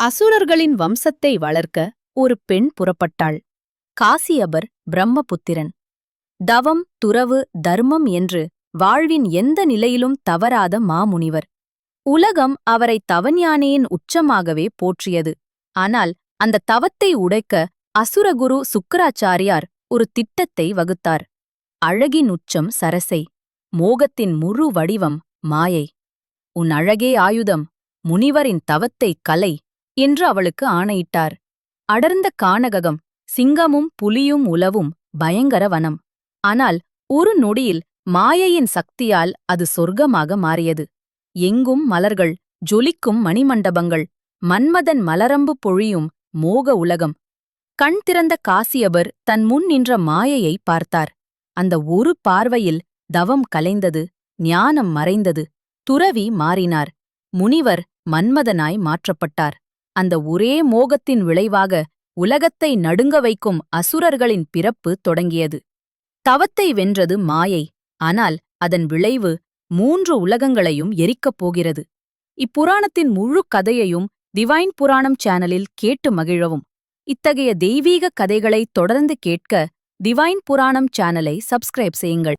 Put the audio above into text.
அசுரர்களின் வம்சத்தை வளர்க்க ஒரு பெண் புறப்பட்டாள். காசியபர் பிரம்மபுத்திரன். தவம் துறவு தர்மம் என்று வாழ்வின் எந்த நிலையிலும் தவறாத மாமுனிவர். உலகம் அவரை தவஞானியின் உச்சமாகவே போற்றியது. ஆனால் அந்த தவத்தை உடைக்க அசுரகுரு சுக்கராச்சாரியார் ஒரு திட்டத்தை வகுத்தார். அழகின் உச்சம் சரசை மோகத்தின் முழு வடிவம் மாயை. உன் அழகே ஆயுதம் முனிவரின் தவத்தை கலை. என்று அவளுக்கு ஆணையிட்டார். அடர்ந்த கானககம் சிங்கமும் புலியும் உலவும் பயங்கர வனம். ஆனால் ஒரு நொடியில் மாயையின் சக்தியால் அது சொர்க்கமாக மாறியது. எங்கும் மலர்கள் ஜொலிக்கும் மணிமண்டபங்கள் மன்மதன் மலரம்பு பொழியும் மோக உலகம். கண் திறந்த காசியபர் தன் முன் நின்ற மாயையை பார்த்தார். அந்த ஒரு பார்வையில் தவம் கலைந்தது ஞானம் மறைந்தது. துறவி மாறினார். முனிவர் மன்மதனாய் மாற்றப்பட்டார். அந்த ஒரே மோகத்தின் விளைவாக உலகத்தை நடுங்க வைக்கும் அசுரர்களின் பிறப்பு தொடங்கியது. தவத்தை வென்றது மாயை ஆனால் அதன் விளைவு மூன்று உலகங்களையும் எரிக்கப் போகிறது. இப்புராணத்தின் முழு கதையையும் டிவைன் புராணம் சேனலில் கேட்டு மகிழவும். இத்தகைய தெய்வீக கதைகளை தொடர்ந்து கேட்க டிவைன் புராணம் சேனலை சப்ஸ்கிரைப் செய்யுங்கள்.